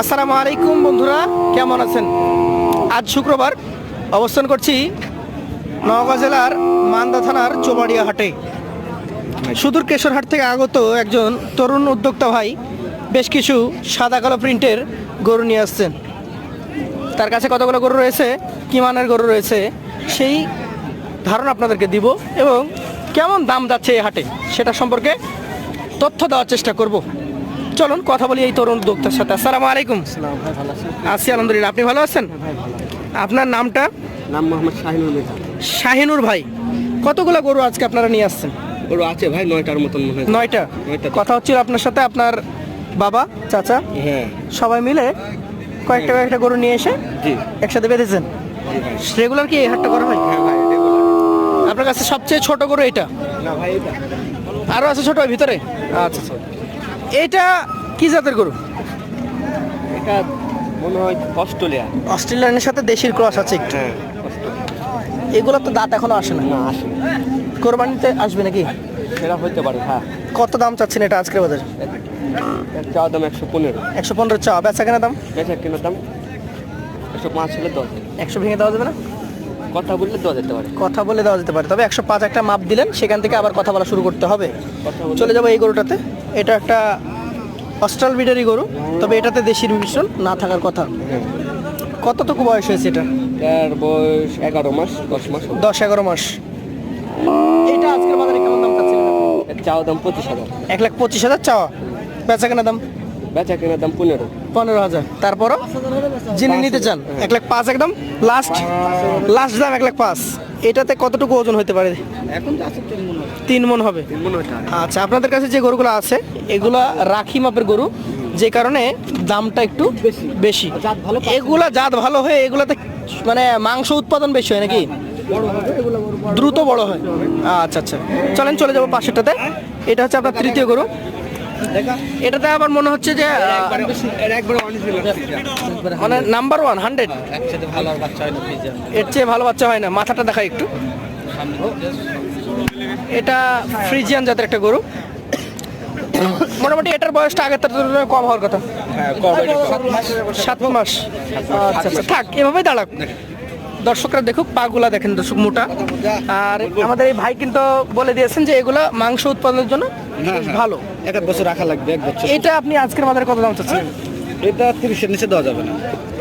আসসালামু আলাইকুম বন্ধুরা, কেমন আছেন? আজ শুক্রবার অবস্থান করছি নওগাঁ জেলার মান্দা থানার চোবাড়িয়া হাটে। সুদূর কেশরহাট থেকে আগত একজন তরুণ উদ্যোক্তা ভাই বেশ কিছু সাদা কালো প্রিন্টের গরু নিয়ে আসছেন। তার কাছে কতগুলো গরু রয়েছে, কি মানের গরু রয়েছে, সেই ধারণা আপনাদেরকে দিব এবং কেমন দাম যাচ্ছে এই হাটে, সেটা সম্পর্কে তথ্য দেওয়ার চেষ্টা করব। চলুন কথা বলি এই তরুণ উদ্যোক্তার সাথে। আসসালামু আলাইকুম। আছি আলহামদুলিল্লাহ। আপনি ভালো আছেন? আপনার নামটা? নাম মোহাম্মদ শাহিনুর মির্জা শাহিনুর ভাই কতগুলো গরু আজকে আপনারা নিয়ে আসছেন? গরু আছে ভাই নয়টার মতন মনে হয়। নয়টা। কথা হচ্ছিল আপনার সাথে আপনার বাবা চাচা হ্যাঁ। সবাই মিলে কয়েকটা কয়েকটা গরু নিয়ে এসে একসাথে বেঁধেছেন? রেগুলার কি এই হাটটা করা হয়? হ্যাঁ। আপনার কাছে সবচেয়ে ছোট গরু এটা না ভাই আরও আছে ছোট ভিতরে? আচ্ছা আচ্ছা। এইটা কি জাতের গরু? এটা মনে হয় অস্ট্রেলিয়া অস্ট্রেলিয়ানের সাথে দেশির ক্রস আছে একটু। হ্যাঁ এগুলো তো দাঁত এখনও আসে না? আসে কোরবানিতে আসবে নাকি? সেটা হইতে পারে হ্যাঁ। কত দাম চাচ্ছেন এটা আজকের বাজার? চাওয়া দাম একশো পনেরো। একশো পনেরো চা বেচা কেনা দাম? বেচার কেনার দাম একশো পাঁচ হলে দশ। একশো ভেঙে দেওয়া যাবে না? কথা বললে দেওয়া যেতে পারে। কথা বলে দেওয়া যেতে পারে। তবে একশো পাঁচ একটা মাপ দিলেন সেখান থেকে আবার কথা বলা শুরু করতে হবে। চলে যাব এই গরুটাতে। এটা একটা অস্ট্রাল বিডারি গরু তবে এটাতে দেশির মিশ্রণ না থাকার কথা। হ্যাঁ কতটুকু বয়স হয়েছে এটা? তার বয়স এগারো মাস দশ মাস। দশ এগারো মাস। এটা আজকের বাজারে কেমন দাম চাচ্ছিলেন এর চাওয়া দাম পঁচিশ হাজার। এক লাখ পঁচিশ হাজার চাওয়া। বেচা কেনা দাম? বেচা কেনার দাম পনেরো। পনেরো হাজার। তারপরও? যিনি নিতে চান এক লাখ পাঁচ একদম? লাস্ট লাস্ট দাম এক লাখ পাঁচ। এটাতে কতটুকু ওজন হতে পারে? এখন তিন মনে মন হবে? তিন আচ্ছা আপনাদের কাছে যে গরুগুলো আছে এগুলা রাখি মাপের গরু যে কারণে দামটা একটু বেশি। এগুলা জাত ভালো হয়ে এগুলাতে মানে মাংস উৎপাদন বেশি হয় নাকি? বড় হবে এগুলো বড় বড় দ্রুত বড় হয়। আচ্ছা আচ্ছা। চলেন চলে যাব পাশেরটাতে। এটা হচ্ছে আপনার তৃতীয় গরু। এটাতে আবার মনে হচ্ছে যে মানে নাম্বার ওয়ান হান্ড্রেড এর চেয়ে ভালো বাচ্চা হয় না। মাথাটা দেখাই একটু। এটা ফ্রিজিয়ান জাতের একটা গরু। মোটামুটি এটার বয়সটা আগের তুলনায় কম হওয়ার কথা। হ্যাঁ সাত মাস। আচ্ছা আচ্ছা থাক এভাবেই দাঁড়াক। দর্শকরা দেখুক পাগুলা দেখেন দর্শক মোটা। আর আমাদের এই ভাই কিন্তু বলে দিয়েছেন যে এগুলা মাংস উৎপাদনের জন্য ভালো। এক এক বছর রাখা লাগবে এক বছর। এটা আপনি আজকের বাজারে কত দাম চাচ্ছেন? এটা তিরিশের নিচে দেওয়া যাবে না।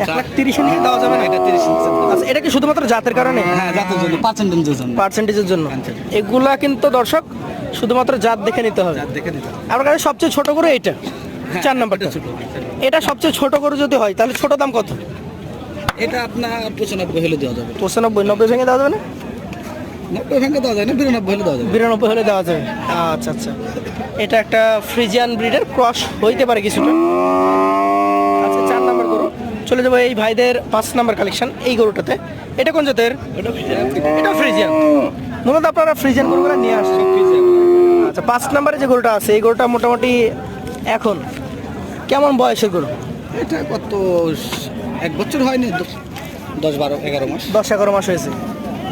এক লাখ তিরিশের নিচে দেওয়া যাবে না? এটা তিরিশ নিচে আচ্ছা এটা কি শুধুমাত্র জাতের কারণে? হ্যাঁ জাতের জন্য পার্সেন্টেজের জন্য। পার্সেন্টেজের জন্য। এগুলা কিন্তু দর্শক শুধুমাত্র জাত দেখে নিতে হবে। দেখে নিতে আমার কাছে সবচেয়ে ছোট গরু এটা। চার নাম্বারটা। এটা সবচেয়ে ছোট গরু যদি হয় তাহলে ছোট দাম কত? এটা আপনার পঁচানব্বই হলে দেওয়া যাবে। পঁচানব্বই নব্বই ভেঙে দেওয়া যাবে না? নব্বই ভেঙে দেওয়া যায় না বিরানব্বই হলে দেওয়া যাবে। বিরানব্বই হলে দেওয়া যাবে। আচ্ছা আচ্ছা। এটা একটা ফ্রিজিয়ান ব্রিডের ক্রস হইতে পারে কিছুটা। আচ্ছা চার নাম্বার গরু। চলে যাব এই ভাইদের পাঁচ নাম্বার কালেকশন এই গরুটাতে। এটা কোন জাতের? এটা ফ্রিজিয়ান। মূলত আপনারা ফ্রিজিয়ান গরুগুলো নিয়ে আসছেন। আচ্ছা পাঁচ নাম্বারে যে গরুটা আছে এই গরুটা মোটামুটি এখন কেমন বয়সের গরু? এটা কত এক বছর হয়নি দশ বারো এগারো মাস। দশ এগারো মাস হয়েছে।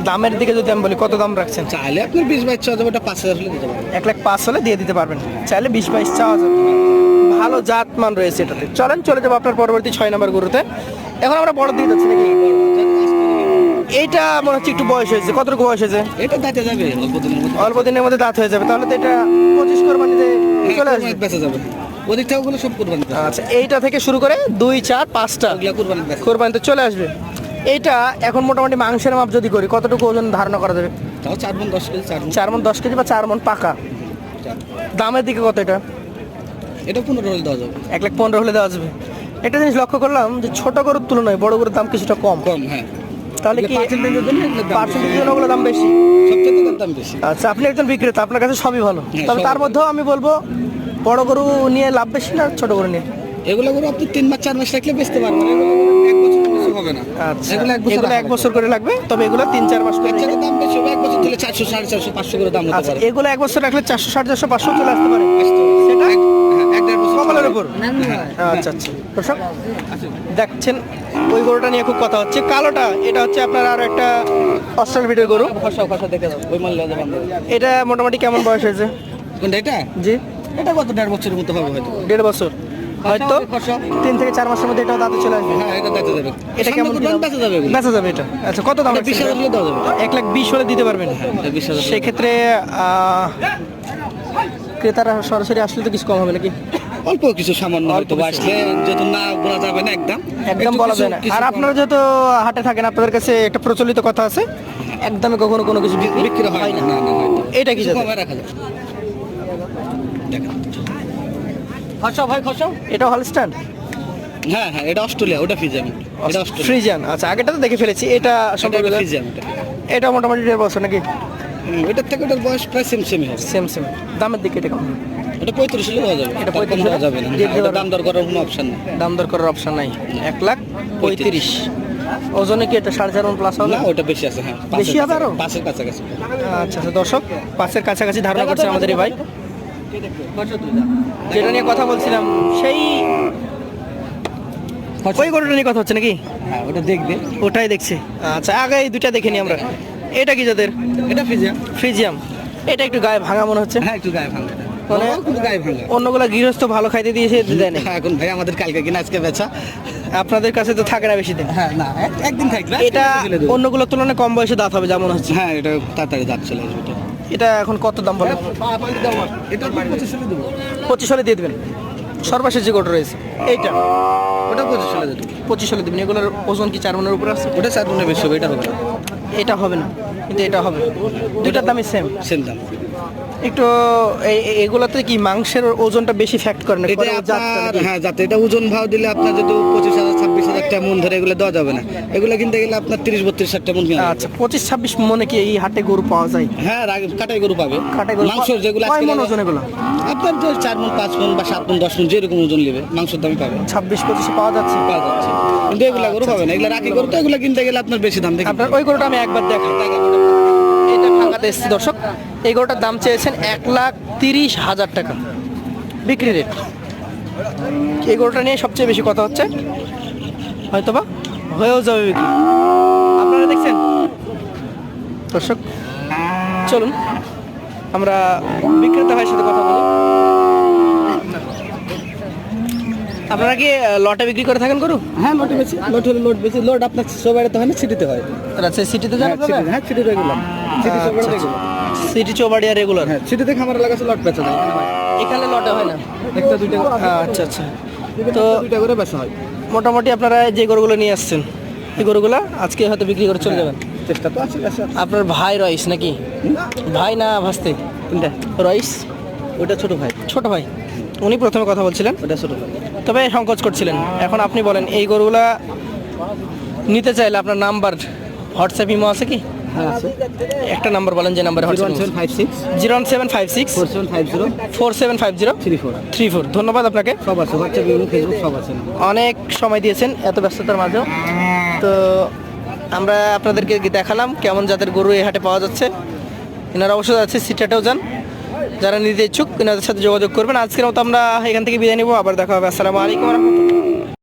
দামের দিকে যদি আমি বলি কত দাম রাখছেন? চাইলে আপনার বিশ বাইশ চাওয়া যাবে এটা পাঁচ হাজার হলে দিতে পারবেন। এক লাখ পাঁচ হলে দিয়ে দিতে পারবেন। চাইলে বিশ বাইশ চাওয়া যাবে। ভালো জাত মান রয়েছে এটাতে। চলেন চলে যাব আপনার পরবর্তী ছয় নম্বর গরুতে। এখন আমরা বড় দিয়ে যাচ্ছি নাকি? এইটা মনে হচ্ছে একটু বয়স হয়েছে। কতটুকু বয়স হয়েছে? এটা দাঁতে যাবে অল্প দিনের মধ্যে। অল্প দিনের মধ্যে দাঁত হয়ে যাবে। তাহলে তো এটা পঁচিশ কোরবানিতে চলে আসবে। বেচা যাবে। ওদিক থেকে ওগুলো সব কোরবানি আচ্ছা এইটা থেকে শুরু করে দুই চার পাঁচটা কোরবানি কোরবানিতে চলে আসবে। এইটা এখন মোটামুটি মাংসের মাপ যদি করি কতটুকু ওজন ধারণা করা যাবে? তাও চার মন দশ কেজি চার মন দশ কেজি বা চার মন পাকা? দামের দিকে কত এটা? এটা পনেরো হলে দেওয়া যাবে। এক লাখ পনেরো হলে দেওয়া যাবে। একটা জিনিস লক্ষ্য করলাম যে ছোট গরুর তুলনায় বড় গরুর দাম কিছুটা কম। কম হ্যাঁ। তাহলে কি পার্সেন্টেজের জন্য দাম জন্য দাম বেশি? সবচেয়ে দাম বেশি। আচ্ছা আপনি একজন বিক্রেতা আপনার কাছে সবই ভালো। হ্যাঁ, তবে তার মধ্যেও আমি বলব বড় গরু নিয়ে লাভ বেশি না ছোট গরু নিয়ে? এগুলো গরু আপনি তিন মাস চার মাস রাখলে বেচতে পারবেন। এক বছর বেশি হবে না। আচ্ছা এগুলো এক বছর এক বছর করে লাগবে তবে এগুলো তিন চার মাস করে দাম বেশি হবে এক বছর দিলে চারশো সাড়ে চারশো পাঁচশো করে দাম আচ্ছা এগুলো এক বছর রাখলে চারশো চারশো পাঁচশো চলে আসতে পারে। সেটা এক হ্যাঁ, উপর। হ্যাঁ। আচ্ছা আচ্ছা। দর্শক দেখছেন ওই গরুটা নিয়ে খুব কথা হচ্ছে। কালোটা এটা হচ্ছে আপনার আরও একটা অস্ট্রাল ভিডিও গরু। খসা খসা দেখে ওই মাল এটা মোটামুটি কেমন বয়স হয়েছে? কোনটা এটা? জি। এটা কত দেড় বছরের মতো হবে হয়তো? দেড় বছর। হয়তো তিন থেকে চার মাসের মধ্যে এটাও দাঁতে চলে আসবে। হ্যাঁ এটা যাবে। এটা কেমন? বেচা যাবে এটা। আচ্ছা কত দাম বিশ হাজার দেওয়া যাবে। এক লাখ বিশ হলে দিতে পারবেন। এটা সেক্ষেত্রে ক্রেতারা সরাসরি আসলে তো কিছু কম হবে নাকি? অল্প কিছু সামান্য হয়তো আসলে যেহেতু না বলা যাবে না একদম। একদম বলা যায় না। আর আপনারা যেহেতু হাটে থাকেন আপনাদের কাছে একটা প্রচলিত কথা আছে? একদমে কখনো কোনো কিছু বিক্রি হয় না। এটা কি কমে রাখা যাবে খসা ভাই খসা এটা হলস্টান হ্যাঁ হ্যাঁ এটা অস্ট্রেলিয়া ওটা ফিজাম এটা অস্ট্রেলিয়া। ফ্রিজিয়ান আচ্ছা আগেটা তো দেখে ফেলেছি এটা সম্পর্কে ফিজাম এটা মোটামুটি দেড় বছর নাকি? এটার থেকে ওটার বয়স প্রায় সেম সেমই হবে। সেম সেম দামের দিকে এটা কম। এটা পঁয়ত্রিশ হলে দেওয়া যাবে। এটা এটা 35 যাবে না। হ্যাঁ, দাম। দর করার কোনো অপশন নেই। দাম দর করার অপশন নাই। এক লাখ পঁয়ত্রিশ। ওজনে কি এটা সাড়ে চার প্লাস হবে? না ওটা বেশি আছে হ্যাঁ বেশি হবে আরও? পাঁচের কাছাকাছি। আচ্ছা আচ্ছা দর্শক পাঁচের কাছাকাছি ধারণা করছে আমাদের এই ভাই। যেটা নিয়ে কথা বলছিলাম সেই ওই গরুটা নিয়ে কথা হচ্ছে নাকি? হ্যাঁ ওটা দেখবে। ওটাই দেখছি। আচ্ছা আগে এই দেখে নি আমরা। এটা কি যাদের? এটা ফ্রিজিয়াম। এটা একটু গায়ে ভাঙা মনে হচ্ছে। হ্যাঁ একটু গায়ে ভাঙা। মানে- গায়ে অন্যগুলা গৃহস্থ ভালো খাইতে দিয়েছে দেয় না হ্যাঁ, এখন ভাই আমাদের কালকে কিনা আজকে বেচা। আপনাদের কাছে তো থাকে না বেশি দিন। হ্যাঁ না একদিন থাকবে এটা অন্যগুলোর তুলনায় কম বয়সে দাঁত হবে যেমন হচ্ছে। হ্যাঁ এটা তাড়াতাড়ি দাঁত চলে আসবে এটা এখন কত দাম বলে? এটা পঁচিশ হলে দিয়ে দেবেন। সর্বশেষ যে গোটা রয়েছে এইটা। ওটা পঁচিশ সালে দেবেন। পঁচিশ সালে দেবেন। এগুলোর ওজন কি চার মনের উপরে আছে? ওটা চার মনে বেশি হবে এটা হবে না। এটা হবে না কিন্তু এটা হবে। দুইটার দামই সেম সেম দাম। একটু এই- কি মাংসের ওজনটা বেশি ফ্যাক্ট করে না এটা নাকি? হ্যাঁ যাতে এটা ওজন ভাও দিলে আপনার যদি পঁচিশ হাজার ছাব্বিশ হাজার টাকা মন ধরে এগুলো দেওয়া যাবে না। এগুলো কিনতে গেলে আপনার তিরিশ বত্রিশ হাজার টাকা মন কিনা আচ্ছা পঁচিশ ছাব্বিশ মনে কি এই হাটে গরু পাওয়া যায়? হ্যাঁ রাগ- কাটাই গরু পাবে। কাটাই গরু মাংস যেগুলো কয় মন ওজন এগুলো? আপনার যে চার মন পাঁচ মন বা সাত মন দশ মন যেরকম ওজন নেবে মাংসের দামই পাবে। ছাব্বিশ পঁচিশে পাওয়া যাচ্ছে। পাওয়া যাচ্ছে। কিন্তু এগুলা গরু পাবে না। এগুলা রাখি গরু তো এগুলো কিনতে গেলে আপনার বেশি দাম দেখি। আপনার ওই গরুটা আমি একবার দেখাই ফাঁকাতে এসেছি দর্শক, এই গরুটার দাম চেয়েছেন এক লাখ তিরিশ হাজার টাকা। বিক্রি রেট। এই গরুটা নিয়ে সবচেয়ে বেশি কথা হচ্ছে হয়তো বা হয়েও যাবে বিক্রি। আপনারা দেখছেন? দর্শক, চলুন, আমরা বিক্রেতা ভাইয়ের সাথে কথা বলি। আপনারা কি লটে বিক্রি করে থাকেন গরু? হ্যাঁ লোড বেশি লোড হলে লোড বেশি লোড আপনার সবাই তো হয় না সিটিতে হয়। আচ্ছা সিটিতে যান হ্যাঁ সিটি হ্যাঁ রেগুলার সিটি সবাই সিটি চৌবাড়িয়া রেগুলার হ্যাঁ সিটিতে খামার লাগাছে লট বেচা যায়। এখানে হয়। লটে হয় না? একটা দুইটা আচ্ছা আচ্ছা। তো দুইটা করে বেচা হয়। মোটামুটি আপনারা যে গরুগুলো নিয়ে আসছেন এই গরুগুলো আজকে হয়তো বিক্রি করে চলে যাবেন? চেষ্টা তো আছে আপনার ভাই রয়েস নাকি? ভাই না ভাসতে? কোনটা? রয়েস ওটা ছোট ভাই। ছোট ভাই। উনি প্রথমে কথা বলছিলেন। ওটা ছোট ভাই। তবে সংকোচ করছিলেন। এখন আপনি বলেন এই গরুগুলা নিতে চাইলে আপনার নাম্বার হোয়াটসঅ্যাপ ইমো আছে কি? হ্যাঁ একটা নাম্বার বলেন যে number zero one seven five six. Four seven five zero. Three four. Three four. ধন্যবাদ আপনাকে। অনেক সময় দিয়েছেন এত ব্যস্ততার মাঝেও। তো আমরা আপনাদেরকে দেখালাম কেমন যাদের গরু এই হাটে পাওয়া যাচ্ছে। এনারা অবশ্যই আছে সিটাটেও যান। যারা নিতে ইচ্ছুক তাদের সাথে যোগাযোগ করবেন। আজকের মতো আমরা এখান থেকে বিদায় নিব। আবার দেখা হবে। আসসালামু আলাইকুম